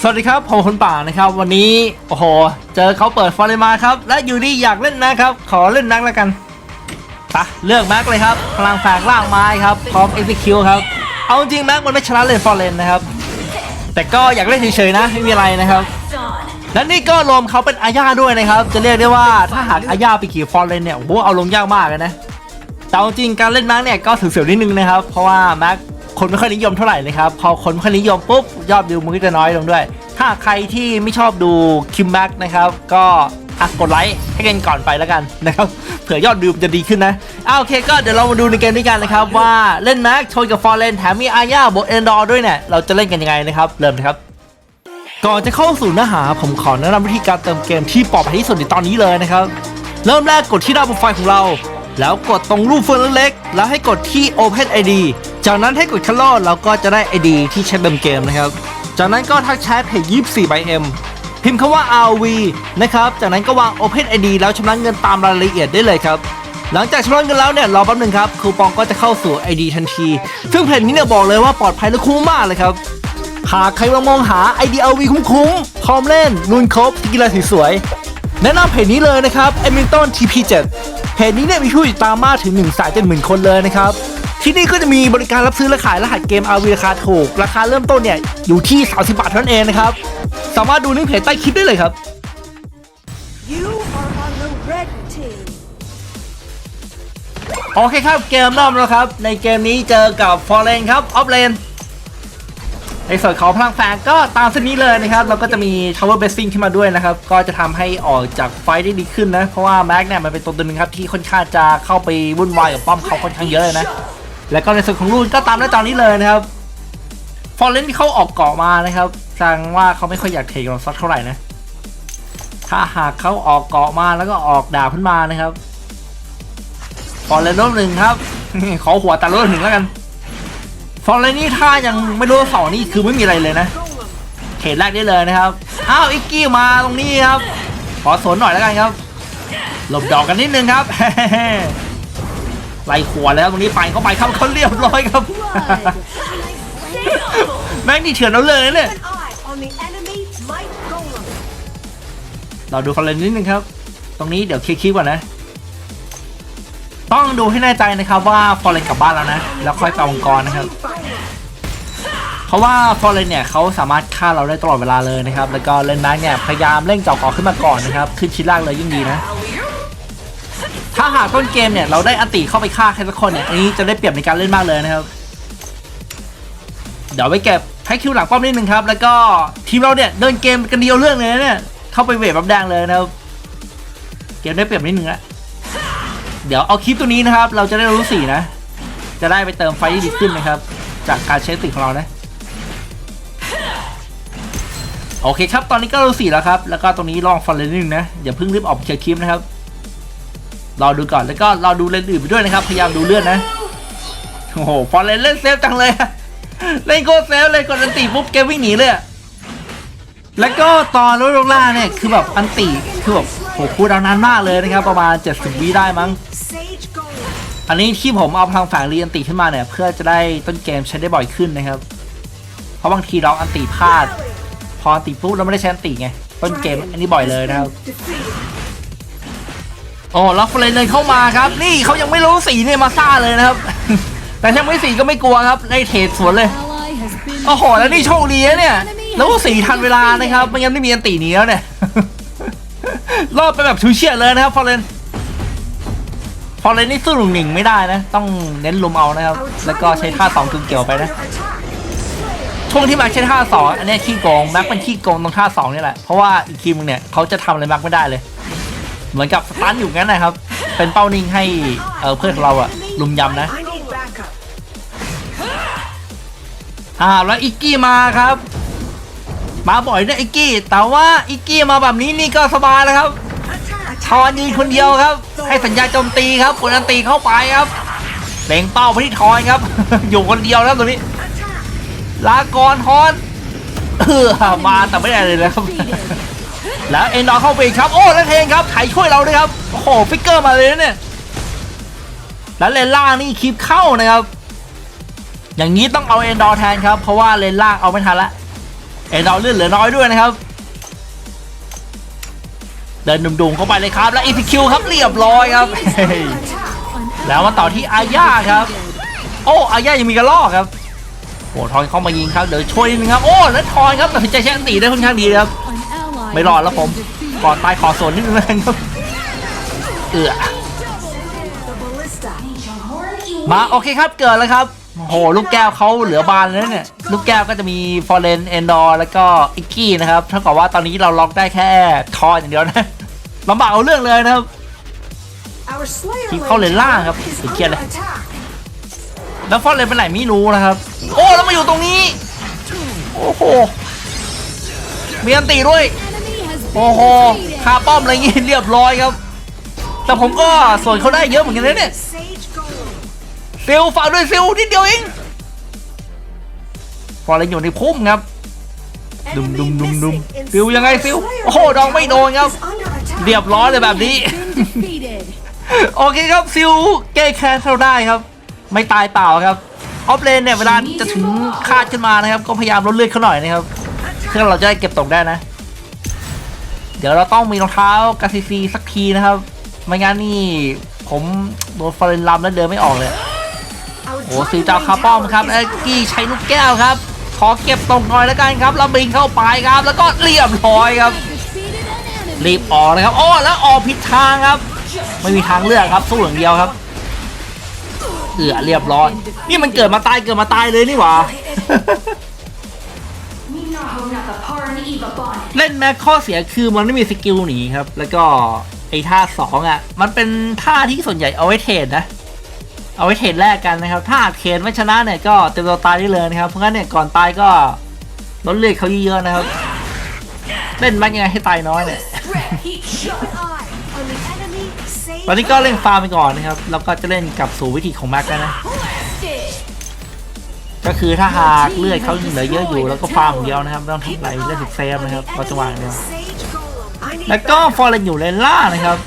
สวัสดีครับผมคนป่านะครับ วันนี้ โอ้โห เจอเขาเปิดฟอร์เรมาครับ และอยู่ดีอยากเล่นนะครับ ขอเล่นนักแล้วกันปะเลือกแม็กเลยครับ พลังแฝงล่างไม้ครับ พร้อม execute ครับ เอาจริงแม็กมันไม่ชนะเลยฟอร์เรนนะครับ แต่ก็อยากเล่นเฉยๆนะ ไม่มีอะไรนะครับและนี่ก็รวมเขาเป็นอาญาด้วยนะครับ จะเรียกได้ว่าถ้าหากอาญาไปขี่ฟอร์เรนเนี่ยโอ้โหเอาลงยากมากเลยนะแต่เอาจริงการเล่นแม็กเนี่ยก็ถือเสียวนิดนึงนะครับ เพราะว่าแม็ก คนไม่ค่อยนิยมเท่าไหร่นะครับ พอคนไม่ค่อยนิยมปุ๊บยอดวิวมันก็จะน้อยลงด้วย ถ้าใครที่ไม่ชอบดูคิมแม็กนะครับ ก็อะกดไลค์ให้กันก่อนไปแล้วกันนะครับเผื่อยอดวิวจะดีขึ้นนะอะโอเคก็เดี๋ยวเรามาดูในเกมด้วยกันนะครับ ว่าเล่นแม็กชนกับฟอร์เรนแถมมีอาญาบวกเอนดอร์ด้วยเนี่ยเราจะเล่นกันยังไงนะครับเริ่มนะครับก่อนจะเข้าสู่เนื้อหาผมขอแนะนำวิธีการเติมเกมที่ปลอดภัยที่สุดในตอนนี้เลยนะครับ เริ่มแรกกดที่หน้าโปรไฟล์ของเรา แล้วกดตรงรูปเฟืองเล็กๆแล้วให้กดที่ Open ID จากนั้นให้กดคัลเลอร์แล้วก็จะได้ ID ที่ใช้เติมเกมนะครับ จากนั้นก็ทักแชทเพจ24 by M พิมพ์คำว่า RV นะครับ จากนั้นก็วาง Open ID แล้วชำระเงินตามรายละเอียดได้เลยครับ หลังจากชำระเงินแล้วเนี่ยรอแป๊บหนึงครับคูปองก็จะเข้าสู่ ID ทันที ซึ่งเพจนี้เนี่ยบอกเลยว่าปลอดภัยและคุ้มมากเลยครับ หากใครมามองหา IDLV คุ้มๆพร้อมเล่นลุนครบกีฬาสวยๆแนะนำเพจนี้เลยนะครับ e m i l t o n TP7 เพจนี้เนี่ยมีผู้ติดตามมากถึง1นึ่งแสนเจ็ดหมื่นคนเลยนะครับ ที่นี่ก็จะมีบริการรับซื้อและขายรหัสเกม RV ราคาถูก ราคาเริ่มต้นเนี่ยอยู่ที่ 30 บาทเท่านั้นเองนะครับ สามารถดูลิงก์เพจใต้คลิปได้เลยครับ You are on the red team. โอเคครับเกมเริ่มแล้วครับ ในเกมนี้เจอกับฟอร์เรนครับออฟเลนในส่วนของพลังแฝงก็ตามเส้นนี้เลยนะครับเราก็จะมี Tower Basing ขึ้นมาด้วยนะครับ ก็จะทำให้ออกจากไฟได้ดีขึ้นนะ เพราะว่าแม็กเนี่ยมันเป็นตัวตัวหนึงครับที่ค่อนข้างจะเข้าไปวุ่นวายกับป้อมเขาค่อนข้างเยอะเลยนะ แล้วก็ในส่วนของรูนก็ตามหน้าจอนี้เลยนะครับ ฟอร์เรนที่เขาออกเกาะมานะครับแสดงว่าเขาไม่ค่อยอยากเทกับเราสักเท่าไหร่นะ ถ้าหากเขาออกเกาะมาแล้วก็ออกดาบขึ้นมานะครับ ฟอร์เรนรอบหนึ่งครับ ขอหัวต่รอบหนึ่งแล้วกัน ฟอร์เรนนี่ถ้ายังไม่รู้สองนี่คือไม่มีอะไรเลยนะ เขตแรกได้เลยนะครับ อ้าวอิกกี้มาตรงนี้ครับ ขอสนหน่อยแล้วกันครับ หลบดอกกันนิดนึงครับ ไล่ขวแล้วตรงนี้ไปเข้าไปครับเขาเรียบร้อยครับ แม่งนี่เถื่อนเอาเลยนะเนี่ย An eye on the enemy might golem. เราดูฟอร์เรนนิดนึงครับ ตรงนี้เดี๋ยวเคลียร์คลิปก่อนนะ ต้องดูให้แน่ใจนะครับว่าฟอร์เรนกลับบ้านแล้วนะ แล้วค่อยไปองค์กรนะครับ เพราะว่าฟอร์เรนเนี่ยเขาสามารถฆ่าเราได้ตลอดเวลาเลยนะครับ แล้วก็เลนแม็กเนี่ยพยายามเร่งเจาะเกาะขึ้นมาก่อนนะครับ ขึ้นชิ้นล่างเลยยิ่งดีนะ ถ้าหากต้นเกมเนี่ยเราได้อติเข้าไปฆ่าใครสักคนเนี่ยอันนี้จะได้เปรียบในการเล่นมากเลยนะครับ เดี๋ยวไว้เก็บแพ็คคิวหลังป้อมนิดนึงครับ แล้วก็ทีมเราเนี่ยเดินเกมกันเดียวเรื่องเลยนะเนี่ยเข้าไปเวทบับแดงเลยนะครับ เกมได้เปรียบนิดนึงละเดี๋ยวเอาคลิปตัวนี้นะครับ เราจะได้รู้สีนะ จะได้ไปเติมไฟที่ดีขึ้นนะครับ จากการใช้ติของเรานะโอเคครับ ตอนนี้ก็รู้สีแล้วครับ แล้วก็ตรงนี้ลองฟอนเลนนิดนึงนะ อย่าเพิ่งรีบออกเคลียร์คลิปนะครับ รอดูก่อนแล้วก็รอดูเลนอื่นไปด้วยนะครับ พยายามดูเลื่อนนะ โอ้โห ฟอนเลนเล่นเซฟจังเลยเล่นโคตรเซฟเลยกดอันติปุ๊บเกมวิ่งหนีเลย แล้วก็ตอนรถลงล่าเนี่ยคือแบบอันติคือแบบโหคูดาวน์นานมากเลยนะครับ ประมาณ 70วิได้มั้ง อันนี้ที่ผมเอาพลังแฝงเรียนติขึ้นมาเนี่ยเพื่อจะได้ต้นเกมใช้ได้บ่อยขึ้นนะครับ เพราะบางทีเราอันติพลาด พออันติปุ๊บเราไม่ได้ใช้อันติไงต้นเกมอันนี้บ่อยเลยนะครับ โอ้ล็อกเฟรนเลยเข้ามาครับ นี่เขายังไม่รู้สีเนี่ยมาซ่าเลยนะครับ แต่ถ้าไม่สีก็ไม่กลัวครับได้เทรดสวนเลยโอ้โหแล้วนี่โชคดีนะเนี่ยแล้วก็สีทันเวลานะครับไม่งั้นไม่มีอันตีหนี้แล้วเนี่ยรอดไปแบบชูเชียดเลยนะครับฟอร์เรนฟอร์เรนนี่สู้หนุ่งหนิงไม่ได้นะ ต้องเน้นลุมเอานะครับ แล้วก็ใช้ท่าสองกึ่งเกี่ยวไปนะช่วงที่แม็กใช้ท่าสองอันนี้ขี้โกงแม็กเป็นขี้โกงตรงท่าสองนี่แหละเพราะว่าอีกทีมนึงเนี่ยเขาจะทำอะไรแม็กไม่ได้เลย เหมือนกับสตันอยู่งั้นนะครับ เป็นเป้านิ่งให้เออเพื่อนของเราอะลุมยำนะอ่าแล้วอิกกี้มาครับ มาบ่อยนะอิกกี้ แต่ว่าอิกกี้มาแบบนี้นี่ก็สบายแล้วครับทอนยืนคนเดียวครับ ให้สัญญาโจมตีครับกดอันตีเข้าไปครับเล็งเป้าไปที่ทอนครับ อยู่คนเดียวแล้วตัวนี้ ลากรทอนเออมาแต่ไม่ได้เลยนะครับ แล้วเอ็นดอร์เข้าไปอีกครับ โอ้แล้วเทงครับไถช่วยเราด้วยครับ โอ้โหฟิกเกอร์มาเลยนะเนี่ย แล้วเลนล่างนี่คลิปเข้านะครับ อย่างนี้ต้องเอาเอ็นดอร์แทนครับ เพราะว่าเลนล่างเอาไม่ทันละ เอ็นดอร์เลื่อนเหลือน้อยด้วยนะครับ เดินดุ่มๆเข้าไปเลยครับ และ EPQ ครับเรียบร้อยครับ แล้วมาต่อที่อาญาครับ โอ้อาญายังมีกระลอกครับโอ้ทอนเข้ามายิงครับ เดี๋ยวช่วยนิดนึงครับ โอ้ แล้วทอนครับตัดสินใจใช้อันตีได้ค่อนข้างดีครับ ไม่รอดแล้วผม ก่อนตายขอสวนนิดนึงนะครับเอือ The ballista. มาโอเคครับเกิดแล้วครับโหลูกแก้วเขาเหลือบานแล้วเนี่ย ลูกแก้วก็จะมีฟอร์เรนเอนดอร์แล้วก็อิกกี้นะครับเท่ากับว่าตอนนี้เราล็อกได้แค่ทอนอย่างเดียวนะลำบากเอาเรื่องเลยนะครับ Our Slayer ที่เข้าเลนล่างครับ is สุดเครียดเลย under attack. แล้วฟอร์เรนไปไหนไม่รู้นะครับ โอ้แล้วมาอยู่ตรงนี้ โอ้โหมีอันตีด้วย โอ้โหคาป้อมอะไรเงี้เรียบร้อยครับ แต่ผมก็ส่วนเขาได้เยอะเหมือนกันนะเนี่ยซิลฝากด้วยซิลนิดเดียวเองฟอร์เรนอยู่ในพุ่มครับ Dum, Enemy dum, dum, dum. missing in ฟิวยังไงฟิว Slayer โอ้โหดองไม่โดนครับ เรียบร้อยเลยแบบนี้ โอเคครับซิลแก้แค้นเราได้ครับ ไม่ตายเปล่าครับออฟเลนเนี่ยเวลาจะถึงคาดขึ้นมานะครับ ก็พยายามลดเลือดเขาหน่อยนะครับเพื่อเราจะได้เก็บตกได้นะ เดี๋ยวเราต้องมีรองเท้ากาซีซีสักทีนะครับ ไม่งั้นนี่ผมโดนฟอร์เรนลัมแล้วเดินไม่ออกเลย โอ้ซิลเจ้าคาป้อมครับเอ็กกี้ใช้ลูกแก้วครับ ขอเก็บตรงหน่อยแล้วกันครับแล้วบินเข้าไปครับ แล้วก็เรียบร้อยครับ รีบออกเลยครับอ้อแล้วออกผิดทางครับ ไม่มีทางเลือกครับ สู้อย่างเดียวครับ เอือเรียบร้อย นี่มันเกิดมาตายเกิดมาตายเลยนี่หว่า เล่นแม็กข้อเสียคือมันไม่มีสกิลหนีครับ แล้วก็ไอ้ท่าสองอะ มันเป็นท่าที่ส่วนใหญ่เอาไว้เทรดนะ เอาไว้เทรดแลกกันนะครับ ถ้าเทรดไม่ชนะเนี่ยก็เต็มตัวตายได้เลยนะครับ เพราะงั้นเนี่ยก่อนตายก็ลดเลือดเขาเยอะๆนะครับ เล่นแม็กยังไงให้ตายน้อยเนี่ยตอนนี้ก็เล่นฟาร์มไปก่อนนะครับ แล้วก็จะเล่นกลับสู่วิธีของแม็กแล้วนะ ก็คือถ้าหากเลือดเขาเหลือเยอะอยู่แล้วก็ฟาร์มอย่างเดียวนะครับไม่ต้องทำอะไรเล่นสุดเซฟนะครับเราจะวางอย่างเดียว Sage Golem. I need แล้วก็ฟอร์เรนอยู่เลนล่างนะครับ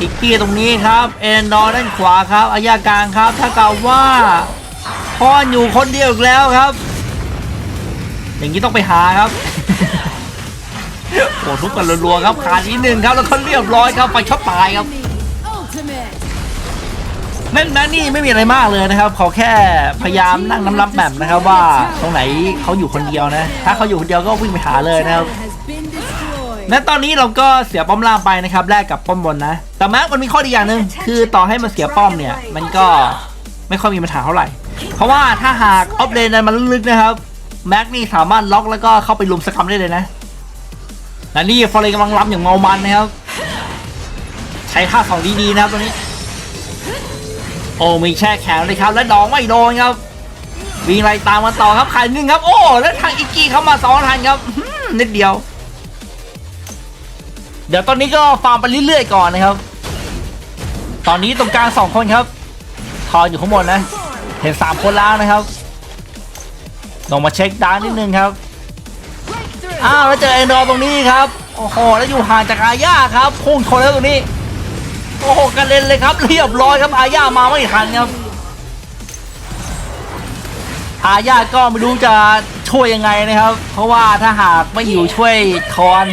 อีกกี้ตรงนี้ครับเอ็นดอร์ด้านขวาครับอายากลางครับ ถ้าเกล่าวว่าพอนอยู่คนเดียวอีกแล้วครับ อย่างนี้ต้องไปหาครับโอ้ทุบกันรัวๆครับขาดนิดนึงครับแล้วก็เรียบร้อยครับไปช็อตตายครับ เล่นนะนี่ไม่มีอะไรมากเลยนะครับเขาแค่พยายามนั่งน้ำรับแบบนะครับว่าตรงไหนเขาอยู่คนเดียวนะ ถ้าเขาอยู่คนเดียวก็วิ่งไปหาเลยนะครับและตอนนี้เราก็เสียป้อมล่างไปนะครับแลกกับป้อมบนนะ แต่แม้มันมีข้อดีอย่างหนึ่งคือต่อให้มันเสียป้อมเนี่ย มันก็ไม่ค่อยมีปัญหาเท่าไหร่ เพราะว่าถ้าหากออฟเลนนั้นมันลึกๆนะครับแม็กนี่สามารถล็อกแล้วก็เข้าไปลุมสกรรมได้เลยนะและนี่ฟอร์เรนกำลังล้ำอย่างเมามันนะครับ ใช้ท่าสองดีๆนะครับตัวนี้ อ้มีแช่แข็งเลยครับ และดองไม่โดนครับวิ่งไล่ตามมาต่อครับขายหนึ่งครับโอ้แล้วทางอิกกี้เข้ามาสองทันครับนิดเดียว เดี๋ยวตอนนี้ก็ฟาร์มไปเรื่อยๆก่อนนะครับ ตอนนี้ตรงกลางสองคนครับทอนอยู่ข้างบนนะ เห็นสามคนแล้วนะครับลงมาเช็คดาวนิดนึงครับอ้าวแล้วเจอเอนดอตรงนี้ครับโอ้โหแล้วอยู่ห่างจากอาญาครับพุ่งชนแล้วตรงนี้ โอ้โหกระเด็นเลยครับ เรียบร้อยครับอาญามาไม่ทันครับ อาญาก็ไม่รู้จะช่วยยังไงนะครับ เพราะว่าถ้าหากไม่อยู่ช่วยทอน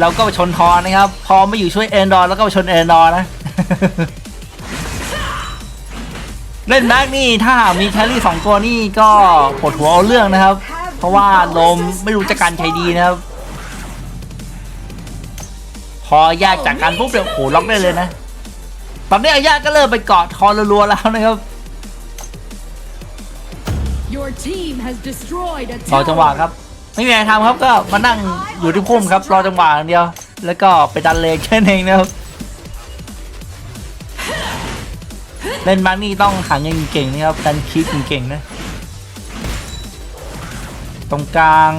เราก็ไปชนทอนนะครับ พอไม่อยู่ช่วยเอนดอร์แล้วก็ไปชนเอนดอร์นะ เล่นแม็กนี่ถ้าหากมีแคลรี่สองตัวนี่ก็ปวดหัวเอาเรื่องนะครับ เพราะว่าลมไม่รู้จะกันใครดีนะครับ พอแยกจากกันปุ๊บเดี๋ยวโอ้โหล็อกได้เลยนะ ตอนนี้อาญาก็เริ่มไปเกาะทอนรัวๆแล้วนะครับ รอจังหวะครับ ไม่มีอะไรทำครับก็มานั่งอยู่ที่พุ่มครับ รอจังหวะอย่างเดียว แล้วก็ไปดันเลนแค่นั้นเองนะครับ เล่นมาร์กนี่ต้องหาเงินเก่งนะครับดันคลิปเก่งๆนะ ตรงกลาง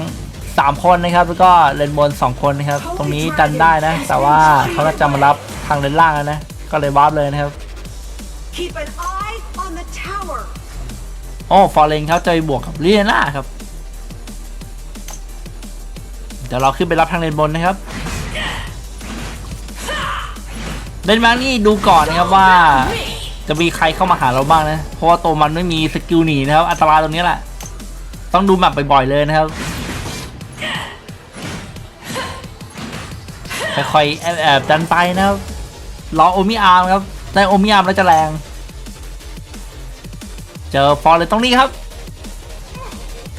สามคนนะครับ แล้วก็เลนบนสองคนนะครับ ตรงนี้ดันได้นะ แต่ว่าเขาก็จะมารับทางเลนล่างแล้วนะ ก็เลยวาร์เลยนะครับอ๋อฟอร์เรนเขาจะบวกกับเรียน่าครับ เดี๋ยวเราขึ้นไปรับทางเลนบนนะครับเดนมาร์กนี่ดูก่อนนะครับว่า จะมีใครเข้ามาหาเราบ้างนะ เพราะว่าตัวมันไม่มีสกิลหนีนะครับ อัตราตรงนี้แหละ ต้องดูแมปบ่อยๆเลยนะครับ ค่อยๆแอบดันไปนะครับ รอโอมิอาร์มครับได้โอมิอาร์มแล้วจะแรง เจอฟอร์เลยตรงนี้ครับ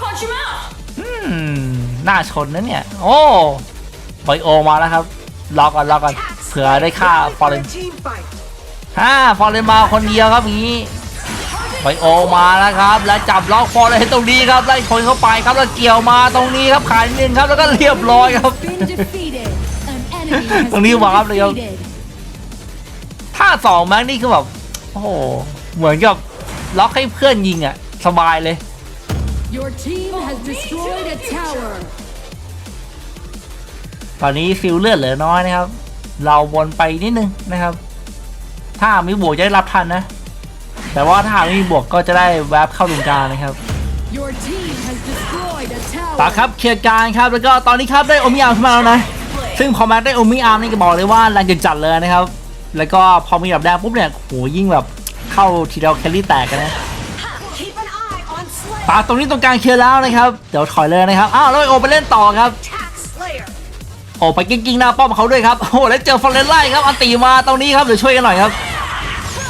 Punch him out! อืมน่าชนนะเนี่ย โอ้ไบโอมาแล้วครับรอก่อนรอก่อนเผื่อได้ฆ่าฟอร์เรน team fight. ฮ่าฟอร์เรนมาคนเดียวครับอย่างนี้ไบโอมาแล้วครับ แล้วจับล็อกฟอร์เรนตรงนี้ครับไล่ชนเข้าไปครับแล้วเกี่ยวมาตรงนี้ครับขายนิดนึงครับแล้วก็เรียบร้อยครับ Been defeated. An enemy has ตรงนี้ been วาร์ปเลยครับ defeated. ท่า สองแม็กนี่คือแบบโอ้โหเหมือนกับล็อกให้เพื่อนยิงอะสบายเลย Your team has destroyed a tower. ตอนนี้ฟิลเลือดเหลือน้อยนะครับ เราวนไปนิดนึงนะครับ ถ้ามีบวกจะได้รับทันนะ แต่ว่าถ้าไม่มีบวกก็จะได้แวบเข้าตรงกลางนะครับ Your team has destroyed a ปา tower. ครับเคลียร์กลางครับแล้วก็ตอนนี้ครับได้โอมิอาร์มขึ้นมาแล้วนะ ซึ่งพอแม็กได้โอมิอาร์มนี่ก็บอกเลยว่าแรงจะจัดเลยนะครับ แล้วก็พอมีแบบแดงปุ๊บเนี่ยโหยิ่งแบบเข้าทีเดียวแคลรี่แตกกันนะ Keep an eye on Slayer. ปาตรงนี้ตรงกลางเคลียร์แล้วนะครับ เดี๋ยวถอยเลยนะครับ อ้าวแล้วไอ้โอไปเล่นต่อครับ Attack Slayer. โอ้ไปกิ้งๆหน้าป้อมเขาด้วยครับ โอ้โหแล้วเจอฟอร์เรนไล่ครับอันตีมาตรงนี้ครับเดี๋ยวช่วยกันหน่อยครับ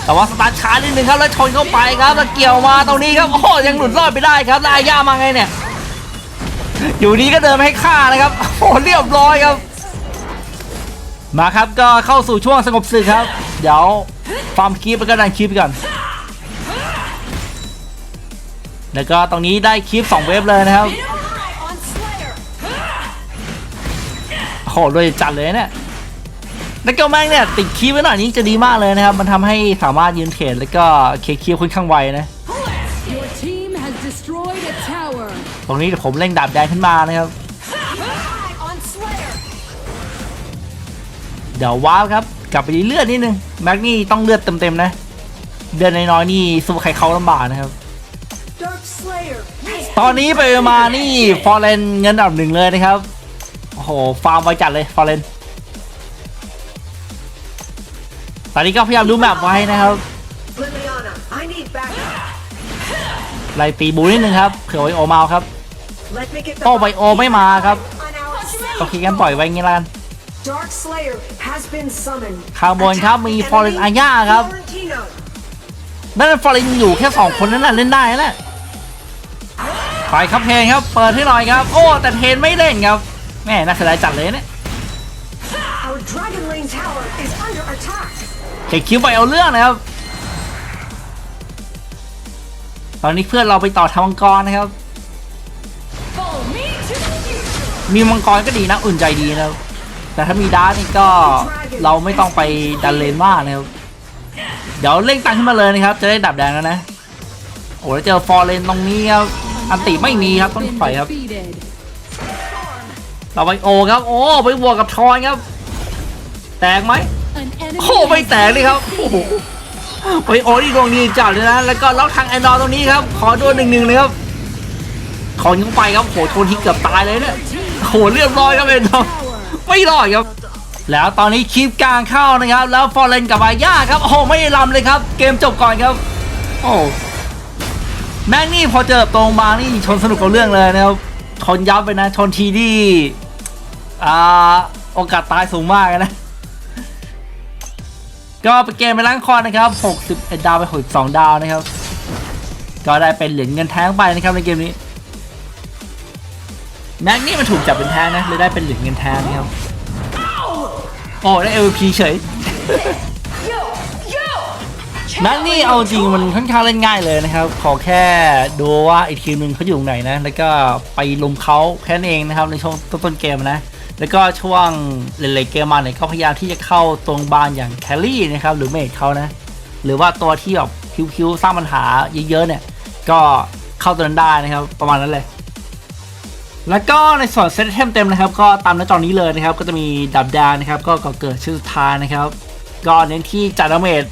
แต่ว่าสตาร์ทช้านิดนึงครับแล้วชนเข้าไปครับแล้วเกี่ยวมาตรงนี้ครับ โอ้โหยังหลุดรอดไปได้ครับแล้วอาญามาไงเนี่ย อยู่ดีก็เดินมาให้ฆ่านะครับ โอ้โหเรียบร้อยครับ มาครับก็เข้าสู่ช่วงสงบศึกครับ เดี๋ยวฟาร์มคีปแล้วก็ดันคีปไปก่อนแล้วก็ตรงนี้ได้คีปสองเวฟเลยนะครับ Keep an eye on Slayer. โอ้โหโดยจัดเลยเนี่ยแล้วก็แม่งเนี่ยติดคีย์ไว้หน่อยนี้จะดีมากเลยนะครับ มันทำให้สามารถยืนเทรดแล้วก็เคลียร์คีย์ค่อนข้างไวนะ Your team has destroyed a tower. ตรงนี้เดี๋ยวผมเร่งดาบแดงขึ้นมานะครับ เดี๋ยวว้าวครับกลับไปดีเลือดนิดนึงแม็กนี่ต้องเลือดเต็มๆนะ เดือนน้อยๆนี่สู้ใครเขาลำบากนะครับ Dark Slayer. has ตอนนี้ไปมานี่ฟอร์เรนเงินอันดับหนึ่งเลยนะครับ โอ้โห ฟาร์มไวจัดเลยฟอร์เรนตอนนี้ก็พยายามดูแมปไว้นะครับ Liliana. I need backup. ไล่ตีบูนิดนึงครับเผื่อไว้โอมาเอาครับ Let me get the โอ้ไบโอไม่มาครับ on our โอเคงั้นปล่อยไว้งี้ละกัน Dark Slayer has been summoned. ข้างบนครับมี Attack the Fallen enemy Aya ครับ Florentino. นั่นฟอร์เรนอยู่แค่สองคนนั้นน่ะเล่นได้นะไปครับเทนครับ เปิดให้หน่อยครับ โอ้ แต่เทนไม่เล่นครับ แม่น่าเสียดายจัดเลยเนี่ย Our Dragon Lane Tower is under attack. เทคิวไปเอาเรื่องนะครับ ตอนนี้เพื่อนเราไปต่อทำมังกรนะครับ Follow me to the future! มีมังกรก็ดีนะ อุ่นใจดีนะครับ แต่ถ้ามีดาร์นี่ก็เราไม่ต้องไปดันเลนมากนะครับเดี๋ยวเร่งตังขึ้นมาเลยนะครับ จะได้ดับแดงแล้วนะโอ้แล้วเจอฟอร์เรนตรงนี้ครับอันติไม่มีครับต้อง Been ปล่อยครับ เราไปโอครับโอ้ไปบวกกับทอยครับ แตกไหมโอ้ไม่แตกเลยครับโอ้โหไปโอนี่ดวงดีจัดเลยนะแล้วก็ล็อกทางแอนดอร์ตรงนี้ครับ ขอโดนหนึ่งหนึ่งเลยครับขอยิงไปครับโหโทนที่เกือบตายเลยเนี่ยโหเรียบร้อยครับแอนดอร์ ไม่รอดครับ แล้วตอนนี้คลิปกลางเข้านะครับ แล้วฟอร์เรนกับอาย่าครับโอ้โหไม่ได้ลำเลยครับ เกมจบก่อนครับ โอ้แม็กนี่พอเจอตรงบางนี่ชนสนุกกับเรื่องเลยนะครับชนยับไปนะ ชนทีนี่อ่าโอกาสตายสูงมากนะ ก็ไปเกมไปล้างคอนะครับ 61 ดาวไป 62 ดาวนะครับ ก็ได้เป็นเหรียญเงินแท้งไปนะครับในเกมนี้ แม็กนี่มันถูกจับเป็นแท้นะเลยได้เป็นเหรียญเงินแท้งนะครับ โอ้ ได้ MVP เฉยนักนี่เอาจริงมันค่อนข้างเล่นง่ายเลยนะครับ ขอแค่ดูว่าอีกทีมหนึ่งเขาอยู่ตรงไหนนะ แล้วก็ไปลุมเขาแค่นั้นเองนะครับในช่วงต้นเกมนะ แล้วก็ช่วงเลนๆเกมมาเนี่ยก็พยายามที่จะเข้าตรงบานอย่างแคลรี่นะครับหรือเมดเขานะ หรือว่าตัวที่แบบคิวๆสร้างปัญหาเยอะๆเนี่ย ก็เข้าตัวนั้นได้นะครับ ประมาณนั้นเลย แล้วก็ในส่วนเซตเทมเต็มนะครับ ก็ตามหน้าจอนี้เลยนะครับ ก็จะมีดับดานนะครับ ก็ก่อเกิดชื่อสุดท้ายนะครับ ก็เน้นที่จัดดาเมจ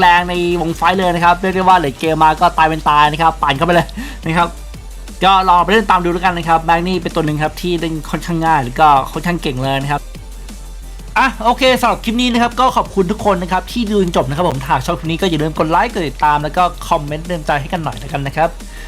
แรงๆในวงไฟเลยนะครับเรียกได้ว่าเหลือเกมมาก็ตายเป็นตายนะครับปั่นเข้าไปเลยนะครับ ก็ลองไปเล่นตามดูแล้วกันนะครับแบงค์นี่เป็นตัวหนึ่งครับที่เล่นค่อนข้างง่ายแล้วก็ค่อนข้างเก่งเลยนะครับอะโอเคสำหรับคลิปนี้นะครับก็ขอบคุณทุกคนนะครับที่ดูจนจบนะครับผมถ้าชอบคลิปนี้ก็อย่าลืมกดไลค์กดติดตามแล้วก็คอมเมนต์เตือนใจให้กันหน่อยแล้วกันนะครับ